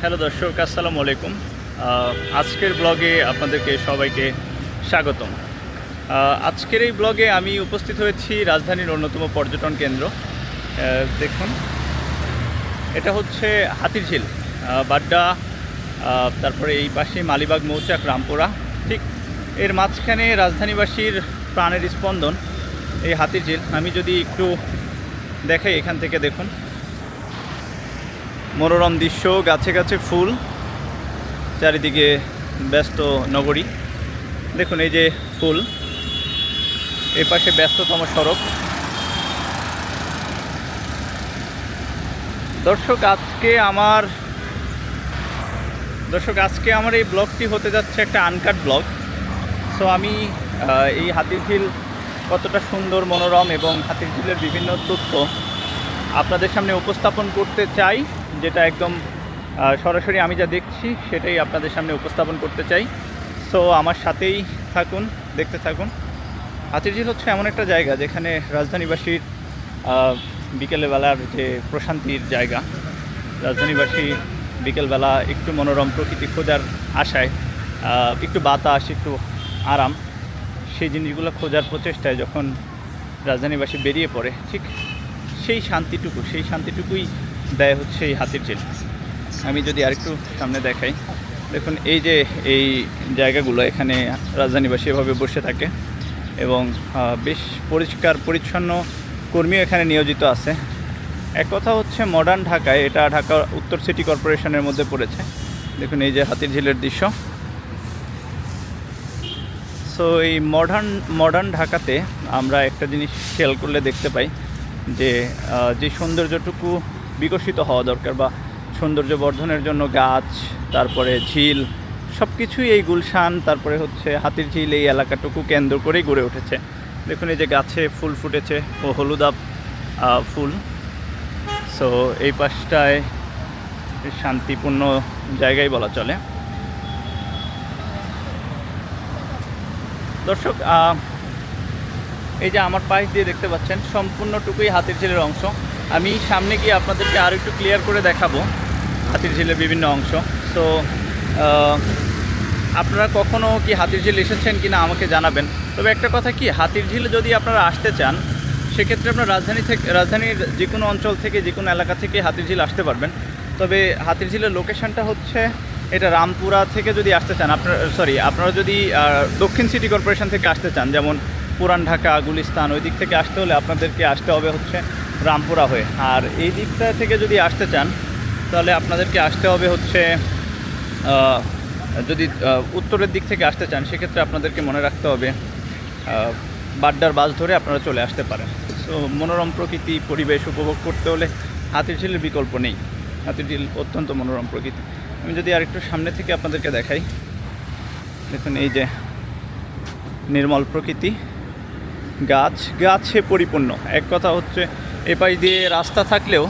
Hello দর্শক, আসসালামু আলাইকুম। আজকের ব্লগে আপনাদেরকে সবাইকে স্বাগতম। আজকের এই ব্লগে আমি উপস্থিত হয়েছি রাজধানীর অন্যতম পর্যটন কেন্দ্র। দেখুন, এটা হচ্ছে হাতিরঝিল বাড্ডা তারপরে এই পাশে মালিবাগ, মৌচাক, রামপুরা। ঠিক এর মাঝখানে রাজধানীবাসীর প্রাণের স্পন্দন এই হাতিরঝিল। আমি যদি একটু দেখাই এখান থেকে, দেখুন। মনোরম দৃশ্য, গাছে গাছে ফুল, চারিদিকে ব্যস্ত নগরী। দেখুন এই যে ফুল এই পাশে ব্যস্ততম সড়ক। দর্শক, আজকে আমার, দর্শক, আজকে আমার এই ব্লগটি হতে যাচ্ছে একটা আনকাট ব্লগ। সো আমি এই হাতিরঝিল কতটা সুন্দর, মনোরম এবং হাতিরঝিলের বিভিন্ন তথ্য আপনাদের সামনে উপস্থাপন করতে চাই। যেটা একদম সরাসরি আমি যা দেখছি সেটাই আপনাদের সামনে উপস্থাপন করতে চাই। সো আমার সাথেই থাকুন, দেখতে থাকুন। হাতিরঝিল হচ্ছে এমন একটা জায়গা যেখানে রাজধানীবাসীর বিকেলবেলার যে প্রশান্তির জায়গা, রাজধানীবাসী বিকেলবেলা একটু মনোরম প্রকৃতি খোঁজার আশায় একটু বাতাস, একটু আরাম, সেই জিনিসগুলো খোঁজার প্রচেষ্টায় যখন রাজধানীবাসী বেরিয়ে পড়ে, ঠিক সেই শান্তিটুকু, সেই শান্তিটুকুই দেয় হচ্ছে এই হাতির ঝিল। আমি যদি আরেকটু সামনে দেখাই, দেখুন এই যে এই জায়গাগুলো, এখানে রাজধানীবাসী এভাবে বসে থাকে এবং বেশ পরিষ্কার, পরিচ্ছন্ন কর্মীও এখানে নিয়োজিত আছে। এক কথা হচ্ছে মডার্ন ঢাকায় এটা ঢাকা উত্তর সিটি কর্পোরেশনের মধ্যে পড়েছে। দেখুন এই যে হাতির ঝিলের দৃশ্য। সো এই মডার্ন মডার্ন ঢাকাতে আমরা একটা জিনিস খেয়াল করলে দেখতে পাই যে যে সৌন্দর্যটুকু বিকশিত হওয়া দরকার বা সৌন্দর্য বর্ধনের জন্য গাছ, তারপরে ঝিল সব কিছুই এই গুলশান, তারপরে হচ্ছে হাতির ঝিল এই এলাকাটুকু কেন্দ্র করেই গড়ে উঠেছে। দেখুন এই যে গাছে ফুল ফুটেছে ও হলুদাব ফুল। সো এই পাশটায় শান্তিপূর্ণ জায়গায় বলা চলে। দর্শক এই যে আমার পাশ দিয়ে দেখতে পাচ্ছেন, সম্পূর্ণটুকুই হাতির ঝিলের অংশ। আমি সামনে গিয়ে আপনাদেরকে আরও একটু ক্লিয়ার করে দেখাবো হাতির ঝিলের বিভিন্ন অংশ। তো আপনারা কখনও কি হাতির ঝিল এসেছেন কি না আমাকে জানাবেন। তবে একটা কথা কি, হাতির ঝিলে যদি আপনারা আসতে চান, সেক্ষেত্রে আপনার রাজধানী থেকে, রাজধানীর যে কোনো অঞ্চল থেকে যে কোনো এলাকা থেকে হাতির ঝিল আসতে পারবেন। তবে হাতির ঝিলের লোকেশনটা হচ্ছে এটা রামপুরা থেকে যদি আসতে চান, আপনার সরি আপনারা যদি দক্ষিণ সিটি কর্পোরেশন থেকে আসতে চান, যেমন পুরান ঢাকা, গুলিস্তান ওই দিক থেকে আসতে হলে আপনাদেরকে আসতে হবে হচ্ছে রামপুরা হয়ে। আর এই দিকটা থেকে যদি আসতে চান, তাহলে আপনাদেরকে আসতে হবে হচ্ছে যদি উত্তরের দিক থেকে আসতে চান, সেক্ষেত্রে আপনাদেরকে মনে রাখতে হবে বাড্ডার বাস ধরে আপনারা চলে আসতে পারেন। সো মনোরম প্রকৃতি, পরিবেশ উপভোগ করতে হলে হাতির ঝিলের বিকল্প নেই। হাতির ঝিল অত্যন্ত মনোরম প্রকৃতি। আমি যদি আরেকটু সামনে থেকে আপনাদেরকে দেখাই, দেখুন এই যে নির্মল প্রকৃতি, গাছ, গাছে পরিপূর্ণ। এক কথা হচ্ছে এ পাশ দিয়ে রাস্তা থাকলেও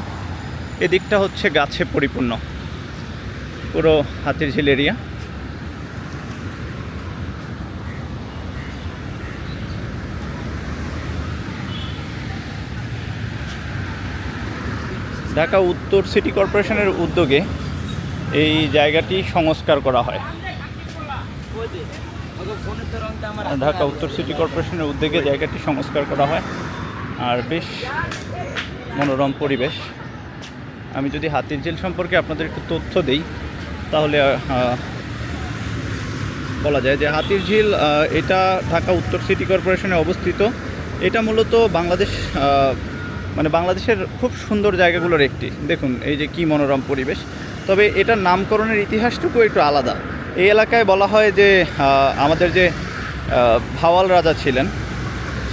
এদিকটা হচ্ছে গাছে পরিপূর্ণ। পুরো হাতির ঝিল এরিয়া ঢাকা উত্তর সিটি কর্পোরেশনের উদ্যোগে এই জায়গাটি সংস্কার করা হয়। ঢাকা উত্তর সিটি কর্পোরেশনের উদ্যোগে জায়গাটি সংস্কার করা হয়। আর বেশ মনোরম পরিবেশ। আমি যদি হাতির ঝিল সম্পর্কে আপনাদের একটু তথ্য দেই, তাহলে বলা যায় যে হাতির ঝিল এটা ঢাকা উত্তর সিটি কর্পোরেশনে অবস্থিত। এটা মূলত বাংলাদেশ মানে বাংলাদেশের খুব সুন্দর জায়গাগুলোর একটি। দেখুন, এই যে কি মনোরম পরিবেশ। তবে এটার নামকরণের ইতিহাসটুকু একটু আলাদা। এই এলাকায় বলা হয় যে আমাদের যে ভাওয়াল রাজা ছিলেন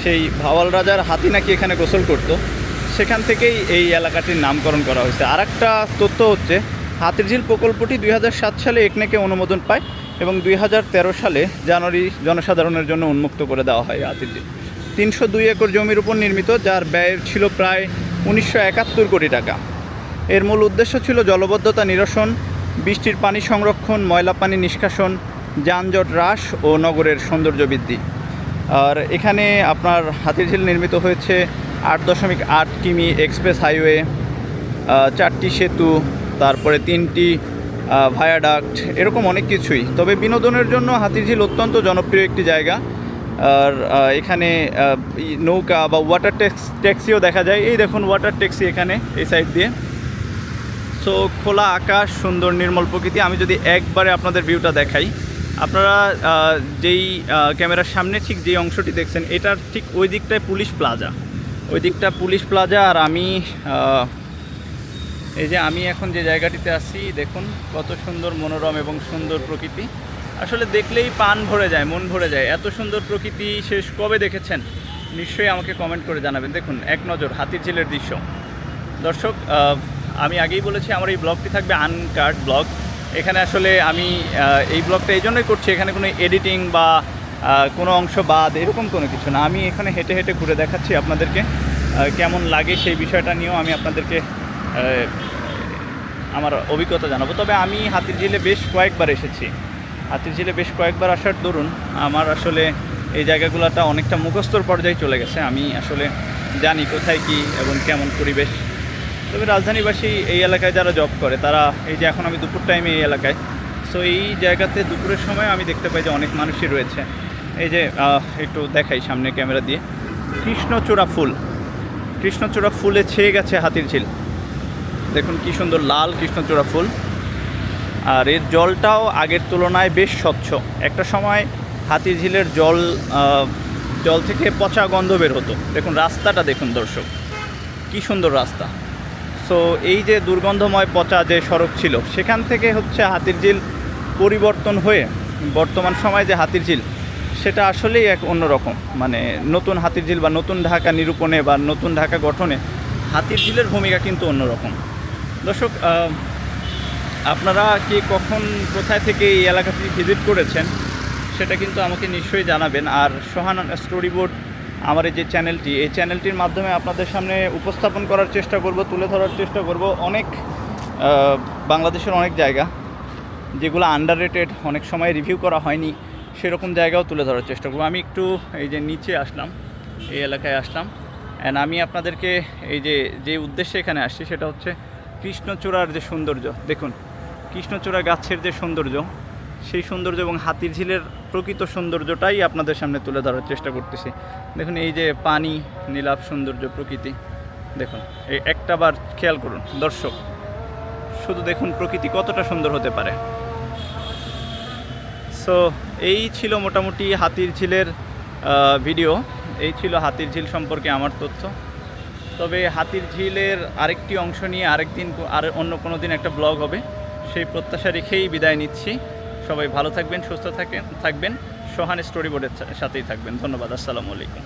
সেই ভাওয়াল রাজার হাতি নাকি এখানে গোসল করত, সেখান থেকেই এই এলাকাটির নামকরণ করা হয়েছে। আর একটা তথ্য হচ্ছে, হাতিরঝিল প্রকল্পটি দুই হাজার সাত সালে একনেকে অনুমোদন পায় এবং দুই হাজার তেরো সালে জানুয়ারি জনসাধারণের জন্য উন্মুক্ত করে দেওয়া হয় হাতিরঝিল। তিনশো দুই একর জমির উপর নির্মিত, যার ব্যয় ছিল প্রায় উনিশশো একাত্তর কোটি টাকা। এর মূল উদ্দেশ্য ছিল জলবদ্ধতা নিরসন, বৃষ্টির পানি সংরক্ষণ, ময়লা পানি নিষ্কাশন, যানজট হ্রাস ও নগরের সৌন্দর্য বৃদ্ধি আর এখানে আপনার হাতিরঝিল নির্মিত হয়েছে আট দশমিক আট কিমি এক্সপ্রেস হাইওয়ে চারটি সেতু, তারপরে তিনটি ভায়াডাক্ট, এরকম অনেক কিছুই। তবে বিনোদনের জন্য হাতিরঝিল অত্যন্ত জনপ্রিয় একটি জায়গা। আর এখানে নৌকা বা ওয়াটার ট্যাক্স ট্যাক্সিও দেখা যায়। এই দেখুন ওয়াটার ট্যাক্সি এখানে, এই সাইড দিয়ে। সো খোলা আকাশ, সুন্দর নির্মল প্রকৃতি। আমি যদি একবারে আপনাদের ভিউটা দেখাই আপনারা যেই ক্যামেরার সামনে ঠিক যে অংশটি দেখছেন, এটার ঠিক ওই দিকটায় পুলিশ প্লাজা। ওই দিকটা পুলিশ প্লাজা আর আমি এই যে আমি এখন যে জায়গাটিতে আছি, দেখুন কত সুন্দর মনোরম এবং সুন্দর প্রকৃতি। আসলে দেখলেই পান ভরে যায়, মন ভরে যায়। এত সুন্দর প্রকৃতি শেষ কবে দেখেছেন? নিশ্চয়ই আমাকে কমেন্ট করে জানাবেন। দেখুন, এক নজর, হাতির ঝিলের দৃশ্য। দর্শক আমি আগেই বলেছি, আমার এই ব্লগটি থাকবে আনকাট ব্লগ এখানে আসলে আমি এই ব্লগটা এই জন্যই করছি, এখানে কোনো এডিটিং বা কোনো অংশ বাদ, এরকম কোনো কিছু না। আমি এখানে হেঁটে হেঁটে ঘুরে দেখাচ্ছি আপনাদেরকে কেমন লাগে সেই বিষয়টা নিয়েও আমি আপনাদেরকে আমার অভিজ্ঞতা জানাব। তবে আমি হাতির ঝিলে বেশ কয়েকবার এসেছি। হাতির ঝিলে বেশ কয়েকবার আসার দরুন, আমার আসলে এই জায়গাগুলোটা অনেকটা মুখস্থর পর্যায়ে চলে গেছে। আমি আসলে জানি কোথায় কি এবং কেমন পরিবেশ। তবে রাজধানীবাসী এই এলাকায় যারা জব করে, তারা এই যে এখন আমি দুপুর টাইমে এই এলাকায় সো এই জায়গাতে দুপুরের সময় আমি দেখতে পাই যে অনেক মানুষই রয়েছে। এই যে একটু দেখাই সামনে ক্যামেরা দিয়ে। কৃষ্ণচূড়া ফুল। কৃষ্ণচূড়া ফুলে ছেয়ে গেছে হাতির ঝিল। দেখুন কি সুন্দর লাল কৃষ্ণচূড়া ফুল। আর এর জলটাও আগের তুলনায় বেশ স্বচ্ছ। একটা সময় হাতির ঝিলের জল জল থেকে পচা গন্ধ বের হতো। দেখুন রাস্তাটা দেখুন দর্শক। কি সুন্দর রাস্তা। সো এই যে দুর্গন্ধময় পচা যে সড়ক ছিল, সেখান থেকে হচ্ছে হাতির ঝিল পরিবর্তন হয়ে বর্তমান সময়ে যে হাতির ঝিল, সেটা আসলেই এক অন্যরকম। মানে নতুন হাতির ঝিল বা নতুন ঢাকা নিরূপণে বা নতুন ঢাকা গঠনে হাতির ঝিলের ভূমিকা কিন্তু অন্যরকম। দর্শক আপনারা কি কখন কোথায় থেকে এই এলাকাটি ভিজিট করেছেন, সেটা কিন্তু আমাকে নিশ্চয়ই জানাবেন। আর সোহান স্টোরি বোর্ড আমার এই যে চ্যানেলটি এই চ্যানেলটির মাধ্যমে আপনাদের সামনে উপস্থাপন করার চেষ্টা করব, তুলে ধরার চেষ্টা করব অনেক বাংলাদেশের অনেক জায়গা যেগুলো আন্ডার অনেক সময় রিভিউ করা হয়নি, সেরকম জায়গাও তুলে ধরার চেষ্টা করব। আমি একটু এই যে নিচে আসলাম, এই এলাকায় আসলাম অ্যান্ড আমি আপনাদেরকে এই যে যে উদ্দেশ্যে এখানে আসছি সেটা হচ্ছে কৃষ্ণচূড়ার যে সৌন্দর্য, দেখুন, কৃষ্ণচূড়া গাছের যে সৌন্দর্য, সেই সৌন্দর্য এবং হাতির ঝিলের প্রকৃত সৌন্দর্যটাই আপনাদের সামনে তুলে ধরার চেষ্টা করতেছি। দেখুন, এই যে পানি, নীলাভ সৌন্দর্য প্রকৃতি, দেখুন, এই একটা বার খেয়াল করুন, দর্শক, শুধু দেখুন প্রকৃতি কতটা সুন্দর হতে পারে। সো এই ছিল মোটামুটি হাতির ঝিলের ভিডিও এই ছিল হাতির ঝিল সম্পর্কে আমার তথ্য। তবে হাতির ঝিলের আরেকটি অংশ নিয়ে আরেকদিন আর অন্য কোনো দিন একটা ব্লগ হবে, সেই প্রত্যাশা রেখেই বিদায় নিচ্ছি। সবাই ভালো থাকবেন, সুস্থ থাকেন, থাকবেন। সোহান স্টোরি বোর্ডের সাথেই থাকবেন। ধন্যবাদ আসসালামু আলাইকুম।